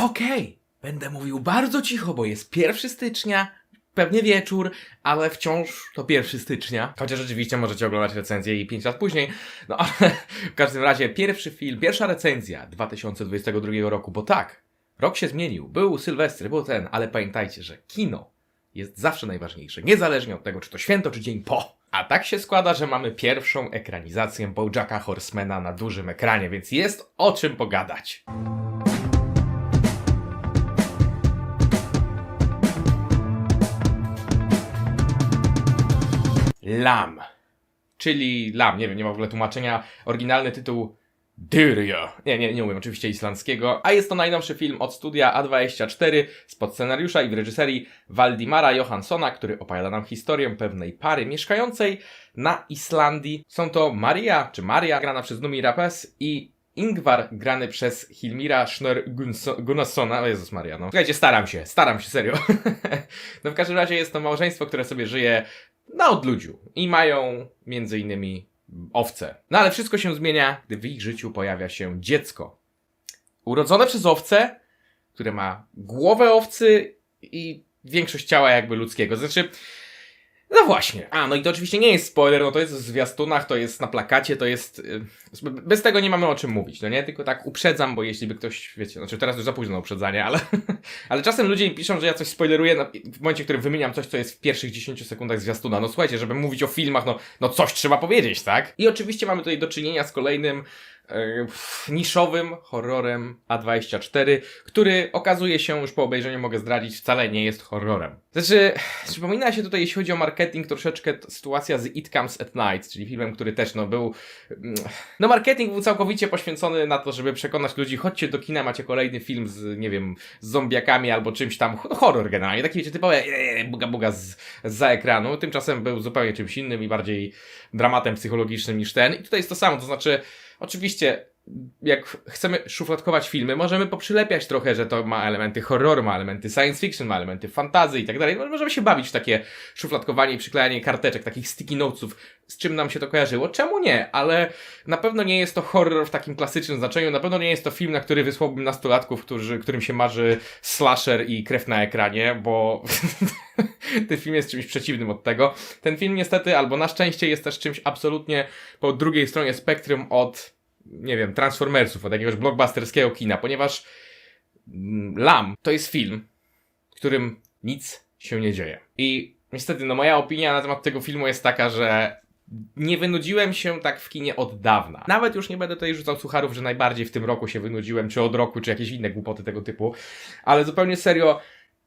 Okej, będę mówił bardzo cicho, bo jest 1 stycznia, pewnie wieczór, ale wciąż to 1 stycznia. Chociaż rzeczywiście możecie oglądać recenzję i 5 lat później. No ale w każdym razie pierwszy film, pierwsza recenzja 2022 roku, bo tak, rok się zmienił. Był Sylwestry, był ten, ale pamiętajcie, że kino jest zawsze najważniejsze, niezależnie od tego, czy to święto, czy dzień po. A tak się składa, że mamy pierwszą ekranizację Bojacka Horsemana na dużym ekranie, więc jest o czym pogadać. Lam. Czyli Lam, nie wiem, nie ma w ogóle tłumaczenia. Oryginalny tytuł Dyria. Nie, nie, nie umiem oczywiście islandzkiego. A jest to najnowszy film od studia A24 spod scenariusza i w reżyserii Waldimara Johanssona, który opowiada nam historię pewnej pary mieszkającej na Islandii. Są to Maria, czy Maria, grana przez Numi Rapes i Ingvar, grany przez Hilmira Schnör Gunnarssona. O Jezus Maria, no. Słuchajcie, staram się, staram się, serio. no w każdym razie jest to małżeństwo, które sobie żyje na odludziu i mają między innymi owce. No ale wszystko się zmienia, gdy w ich życiu pojawia się dziecko. Urodzone przez owce, które ma głowę owcy i większość ciała jakby ludzkiego. Znaczy, no właśnie. A, no i to oczywiście nie jest spoiler, no to jest w zwiastunach, to jest na plakacie, to jest... y, Bez tego nie mamy o czym mówić, no nie? Tylko tak uprzedzam, bo jeśli by ktoś, wiecie, znaczy teraz już za późno uprzedzanie, ale, ale czasem ludzie mi piszą, że ja coś spoileruję na, w momencie, w którym wymieniam coś, co jest w pierwszych 10 sekundach zwiastuna. No słuchajcie, żeby mówić o filmach, no, no coś trzeba powiedzieć, tak? I oczywiście mamy tutaj do czynienia z kolejnym niszowym horrorem A24, który okazuje się, już po obejrzeniu mogę zdradzić, wcale nie jest horrorem. Znaczy, przypomina się tutaj, jeśli chodzi o marketing, troszeczkę sytuacja z It Comes at Night, czyli filmem, który też no, był... mm, No marketing był całkowicie poświęcony na to, żeby przekonać ludzi, chodźcie do kina, macie kolejny film z, nie wiem, z zombiakami albo czymś tam, horror generalnie, taki wiecie, typowe e, buga buga z, za ekranu, tymczasem był zupełnie czymś innym i bardziej dramatem psychologicznym niż ten. I tutaj jest to samo, to znaczy, oczywiście, jak chcemy szufladkować filmy, możemy poprzylepiać trochę, że to ma elementy horroru, ma elementy science fiction, ma elementy fantazy i tak dalej. No, Możemy się bawić w takie szufladkowanie i przyklejanie karteczek, takich sticky notesów, z czym nam się to kojarzyło. Czemu nie? Ale na pewno nie jest to horror w takim klasycznym znaczeniu, na pewno nie jest to film, na który wysłałbym nastolatków, którzy, którym się marzy slasher i krew na ekranie, bo ten film jest czymś przeciwnym od tego. Ten film niestety, albo na szczęście jest też czymś absolutnie po drugiej stronie spektrum od, nie wiem, Transformersów, od jakiegoś blockbusterskiego kina, ponieważ mm, Lam to jest film, w którym nic się nie dzieje. I niestety, no moja opinia na temat tego filmu jest taka, że nie wynudziłem się tak w kinie od dawna. Nawet już nie będę tutaj rzucał sucharów, że najbardziej w tym roku się wynudziłem, czy od roku, czy jakieś inne głupoty tego typu. Ale zupełnie serio,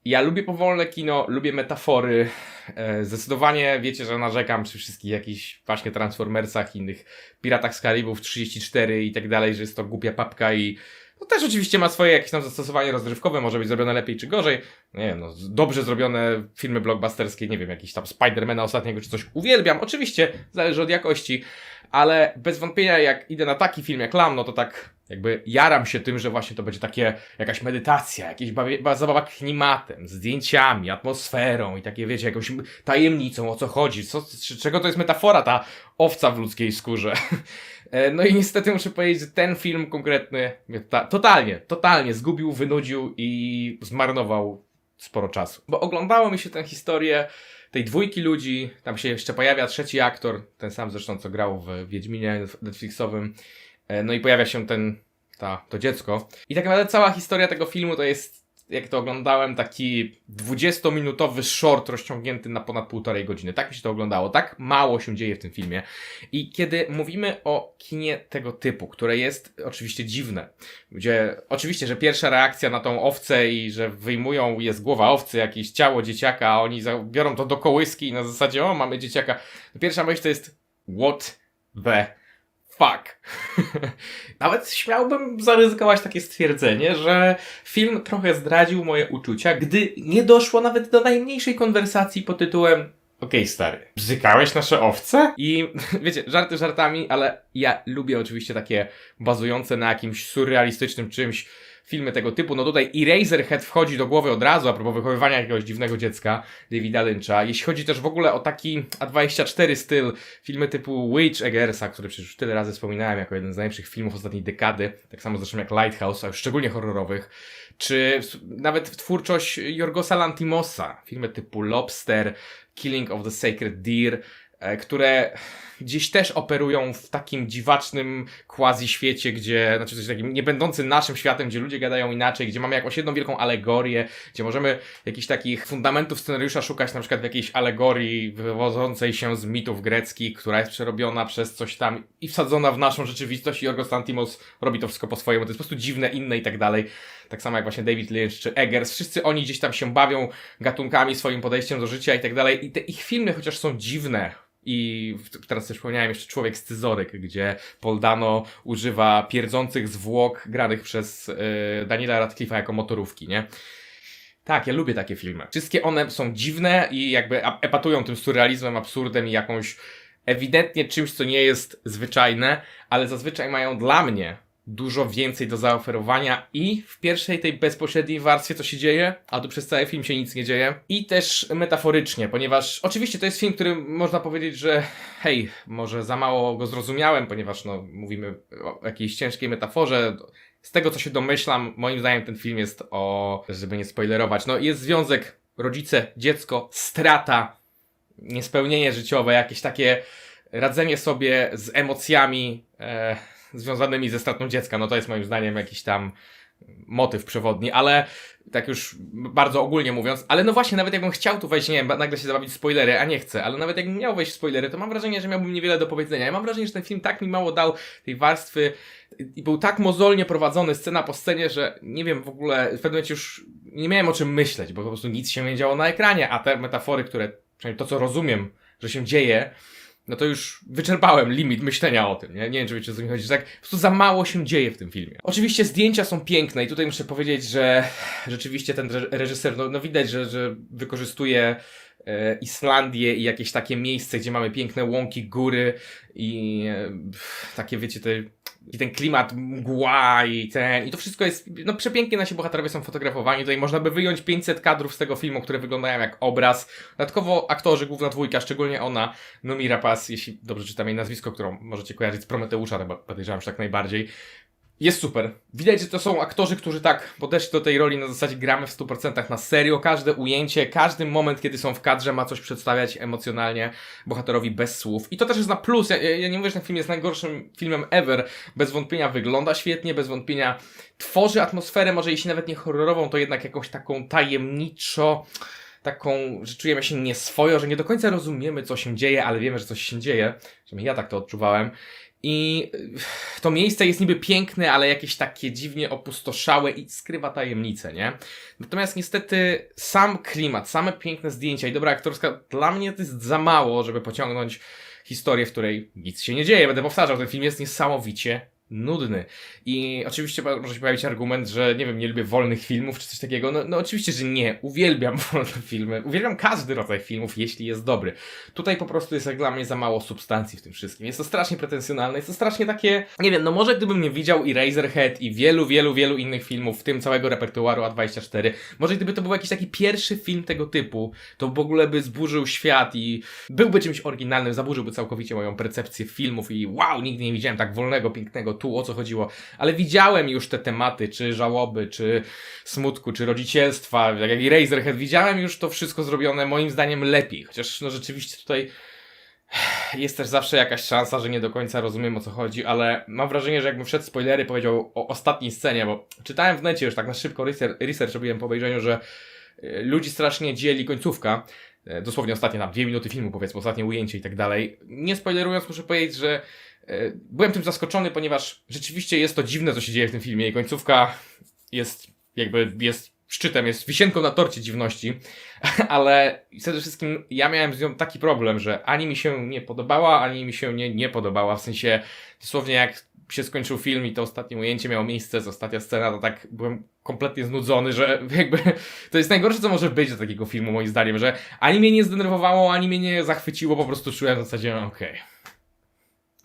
ja lubię powolne kino, lubię metafory. E, zdecydowanie wiecie, że narzekam przy wszystkich jakichś właśnie Transformersach, innych Piratach z Karibów 34 i tak dalej, że jest to głupia papka i no też oczywiście ma swoje jakieś tam zastosowanie rozrywkowe, może być zrobione lepiej czy gorzej. Nie wiem, no, dobrze zrobione filmy blockbusterskie, nie wiem, jakiś tam Spidermana ostatniego czy coś uwielbiam. Oczywiście, zależy od jakości, ale bez wątpienia jak idę na taki film jak Lam, no to tak jakby jaram się tym, że właśnie to będzie takie jakaś medytacja, ba- zabawa klimatem, zdjęciami, atmosferą i takie wiecie, jakąś tajemnicą, o co chodzi, co, czego to jest metafora ta owca w ludzkiej skórze. E, No i niestety muszę powiedzieć, że ten film konkretny mnie ta, totalnie, totalnie zgubił, wynudził i zmarnował sporo czasu. Bo oglądało mi się tę historię tej dwójki ludzi, tam się jeszcze pojawia trzeci aktor, ten sam zresztą co grał w Wiedźminie Netflixowym, E, no i pojawia się ten, ta, to dziecko. I tak naprawdę cała historia tego filmu to jest, jak to oglądałem, taki 20-minutowy short rozciągnięty na ponad półtorej godziny. Tak mi się to oglądało, tak mało się dzieje w tym filmie. I kiedy mówimy o kinie tego typu, które jest oczywiście dziwne, gdzie oczywiście, że pierwsza reakcja na tą owcę i że wyjmują, jest głowa owcy, jakieś ciało dzieciaka, a oni biorą to do kołyski i na zasadzie, o, mamy dzieciaka. Pierwsza myśl to jest, what the fuck. Nawet śmiałbym zaryzykować takie stwierdzenie, że film trochę zdradził moje uczucia, gdy nie doszło nawet do najmniejszej konwersacji pod tytułem Okej, stary, bzykałeś nasze owce? I wiecie, żarty żartami, ale ja lubię oczywiście takie bazujące na jakimś surrealistycznym czymś filmy tego typu. No tutaj Eraserhead wchodzi do głowy od razu, a propos wychowywania jakiegoś dziwnego dziecka Davida Lyncha. Jeśli chodzi też w ogóle o taki A24 styl, filmy typu Witch Eggersa, który przecież już tyle razy wspominałem jako jeden z najlepszych filmów ostatniej dekady, tak samo zresztą jak Lighthouse, a już szczególnie horrorowych, czy nawet twórczość Jorgosa Lantimosa, filmy typu Lobster, Killing of the Sacred Deer, które gdzieś też operują w takim dziwacznym quasi świecie, gdzie, znaczy coś takim nie będący naszym światem, gdzie ludzie gadają inaczej, gdzie mamy jakąś jedną wielką alegorię, gdzie możemy jakichś takich fundamentów scenariusza szukać na przykład w jakiejś alegorii wywodzącej się z mitów greckich, która jest przerobiona przez coś tam i wsadzona w naszą rzeczywistość i Yorgos Lanthimos robi to wszystko po swojemu. To jest po prostu dziwne, inne i tak dalej. Tak samo jak właśnie David Lynch czy Eggers. Wszyscy oni gdzieś tam się bawią gatunkami, swoim podejściem do życia i tak dalej. I te ich filmy, chociaż są dziwne, i teraz też wspomniałem jeszcze Człowiek Scyzoryk, gdzie Paul Dano używa pierdzących zwłok granych przez yy, Daniela Radcliffe'a jako motorówki, nie? Tak, ja lubię takie filmy. Wszystkie one są dziwne i jakby epatują tym surrealizmem, absurdem i jakąś ewidentnie czymś, co nie jest zwyczajne, ale zazwyczaj mają dla mnie dużo więcej do zaoferowania i w pierwszej tej bezpośredniej warstwie co się dzieje, a tu przez cały film się nic nie dzieje i też metaforycznie, ponieważ oczywiście to jest film, który można powiedzieć, że hej, może za mało go zrozumiałem, ponieważ no mówimy o jakiejś ciężkiej metaforze, z tego co się domyślam, moim zdaniem ten film jest o, żeby nie spoilerować, no jest związek rodzice, dziecko, strata, niespełnienie życiowe, jakieś takie radzenie sobie z emocjami e, związanymi ze stratą dziecka. No to jest moim zdaniem jakiś tam motyw przewodni, ale tak już bardzo ogólnie mówiąc, ale no właśnie, nawet jakbym chciał tu wejść, nie wiem, nagle się zabawić w spoilery, a nie chcę, ale nawet jakbym miał wejść w spoilery, to mam wrażenie, że miałbym niewiele do powiedzenia. Ja mam wrażenie, że ten film tak mi mało dał tej warstwy i był tak mozolnie prowadzony scena po scenie, że nie wiem w ogóle, w pewnym momencie już nie miałem o czym myśleć, bo po prostu nic się nie działo na ekranie, a te metafory, które, przynajmniej to co rozumiem, że się dzieje, no to już wyczerpałem limit myślenia o tym, nie? Nie wiem, czy wiecie, co mi chodzi, że tak po prostu za mało się dzieje w tym filmie. Oczywiście zdjęcia są piękne i tutaj muszę powiedzieć, że rzeczywiście ten re- reżyser, no, no widać, że, że wykorzystuje e, Islandię i jakieś takie miejsce, gdzie mamy piękne łąki, góry i e, takie, wiecie, te, i ten klimat mgła i ten, i to wszystko jest, no przepięknie nasi bohaterowie są fotografowani, tutaj można by wyjąć 500 kadrów z tego filmu, które wyglądają jak obraz. Dodatkowo aktorzy, główna dwójka, szczególnie ona, Numi Rapaz, jeśli dobrze czytam jej nazwisko, którą możecie kojarzyć z Prometeusza, chyba podejrzewam, że tak najbardziej. Jest super. Widać, że to są aktorzy, którzy tak podeszli do tej roli na zasadzie gramy w 100% na serio. Każde ujęcie, każdy moment, kiedy są w kadrze, ma coś przedstawiać emocjonalnie bohaterowi bez słów. I to też jest na plus. Ja, ja nie mówię, że ten film jest najgorszym filmem ever. Bez wątpienia wygląda świetnie, bez wątpienia tworzy atmosferę, może jeśli nawet nie horrorową, to jednak jakąś taką tajemniczo taką, że czujemy się nieswojo, że nie do końca rozumiemy, co się dzieje, ale wiemy, że coś się dzieje. Przynajmniej ja tak to odczuwałem. I y, to miejsce jest niby piękne, ale jakieś takie dziwnie opustoszałe i skrywa tajemnicę, nie? Natomiast niestety sam klimat, same piękne zdjęcia i dobra aktorska, dla mnie to jest za mało, żeby pociągnąć historię, w której nic się nie dzieje. Będę powtarzał, ten film jest niesamowicie nudny. I oczywiście może się pojawić argument, że nie wiem, nie lubię wolnych filmów czy coś takiego. No, no oczywiście, że nie. Uwielbiam wolne filmy. Uwielbiam każdy rodzaj filmów, jeśli jest dobry. Tutaj po prostu jest jak dla mnie za mało substancji w tym wszystkim. Jest to strasznie pretensjonalne, jest to strasznie takie, nie wiem, no może gdybym nie widział i Razorhead i wielu, wielu, wielu innych filmów, w tym całego repertuaru A24, może gdyby to był jakiś taki pierwszy film tego typu, to w ogóle by zburzył świat i byłby czymś oryginalnym, zaburzyłby całkowicie moją percepcję filmów i wow, nigdy nie widziałem tak wolnego, pięknego, tu o co chodziło. Ale widziałem już te tematy, czy żałoby, czy smutku, czy rodzicielstwa, jak jak i Razorhead, widziałem już to wszystko zrobione moim zdaniem lepiej, chociaż no rzeczywiście tutaj jest też zawsze jakaś szansa, że nie do końca rozumiem o co chodzi, ale mam wrażenie, że jakbym wszedł spoilery powiedział o ostatniej scenie, bo czytałem w necie już tak na szybko research, research robiłem po obejrzeniu, że e, ludzi strasznie dzieli końcówka. E, Dosłownie ostatnie tam dwie minuty filmu, powiedzmy, ostatnie ujęcie i tak dalej. Nie spoilerując, muszę powiedzieć, że e, byłem tym zaskoczony, ponieważ rzeczywiście jest to dziwne, co się dzieje w tym filmie. I końcówka jest jakby jest szczytem, jest wisienką na torcie dziwności, ale przede wszystkim ja miałem z nią taki problem, że ani mi się nie podobała, ani mi się nie, nie podobała, w sensie dosłownie jak się skończył film i to ostatnie ujęcie miało miejsce, z ostatnia scena, to tak byłem kompletnie znudzony, że jakby to jest najgorsze, co może być do takiego filmu, moim zdaniem, że ani mnie nie zdenerwowało, ani mnie nie zachwyciło, po prostu czułem w zasadzie, okej.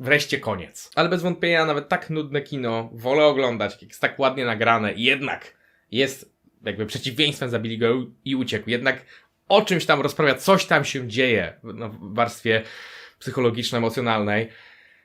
wreszcie koniec. Ale bez wątpienia nawet tak nudne kino wolę oglądać, jak jest tak ładnie nagrane jednak jest jakby przeciwieństwem zabili go i uciekł. Jednak o czymś tam rozprawia, coś tam się dzieje no, w warstwie psychologiczno-emocjonalnej.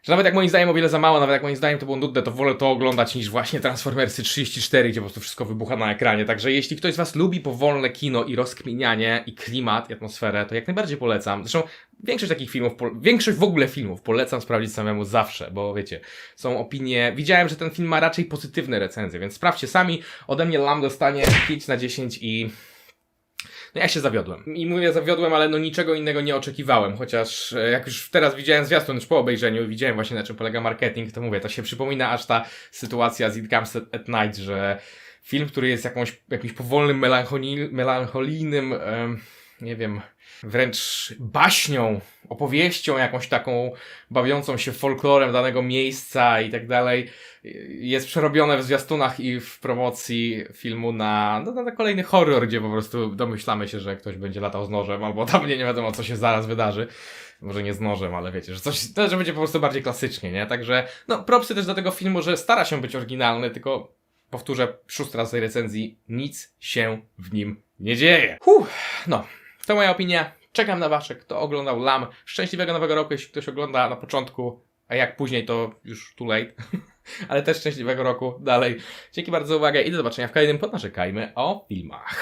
Że nawet jak moim zdaniem o wiele za mało, nawet jak moim zdaniem to było nudne, to wolę to oglądać niż właśnie Transformersy 34, gdzie po prostu wszystko wybucha na ekranie. Także jeśli ktoś z Was lubi powolne kino i rozkminianie i klimat i atmosferę, to jak najbardziej polecam. Zresztą większość takich filmów, większość w ogóle filmów polecam sprawdzić samemu zawsze, bo wiecie, są opinie. Widziałem, że ten film ma raczej pozytywne recenzje, więc sprawdźcie sami. Ode mnie Lam dostanie 5 na 10 i no ja się zawiodłem. I mówię zawiodłem, ale no niczego innego nie oczekiwałem, chociaż e, jak już teraz widziałem zwiastun już po obejrzeniu widziałem właśnie na czym polega marketing, to mówię, to się przypomina aż ta sytuacja z It Comes at Night, że film, który jest jakąś, jakimś powolnym, melancholi, melancholijnym, em, nie wiem, wręcz baśnią, opowieścią jakąś taką bawiącą się folklorem danego miejsca i tak dalej, jest przerobione w zwiastunach i w promocji filmu na, no, na kolejny horror, gdzie po prostu domyślamy się, że ktoś będzie latał z nożem, albo tam nie, nie wiadomo, co się zaraz wydarzy. Może nie z nożem, ale wiecie, że coś, że będzie po prostu bardziej klasycznie, nie? Także, no, propsy też do tego filmu, że stara się być oryginalny, tylko powtórzę szósty raz tej recenzji, nic się w nim nie dzieje. Huh, no, to moja opinia. Czekam na wasze. Kto oglądał Lam? Szczęśliwego nowego roku, jeśli ktoś ogląda na początku, a jak później, to już too late. Ale też szczęśliwego roku dalej. Dzięki bardzo za uwagę i do zobaczenia w kolejnym Podnarzekajmy o filmach.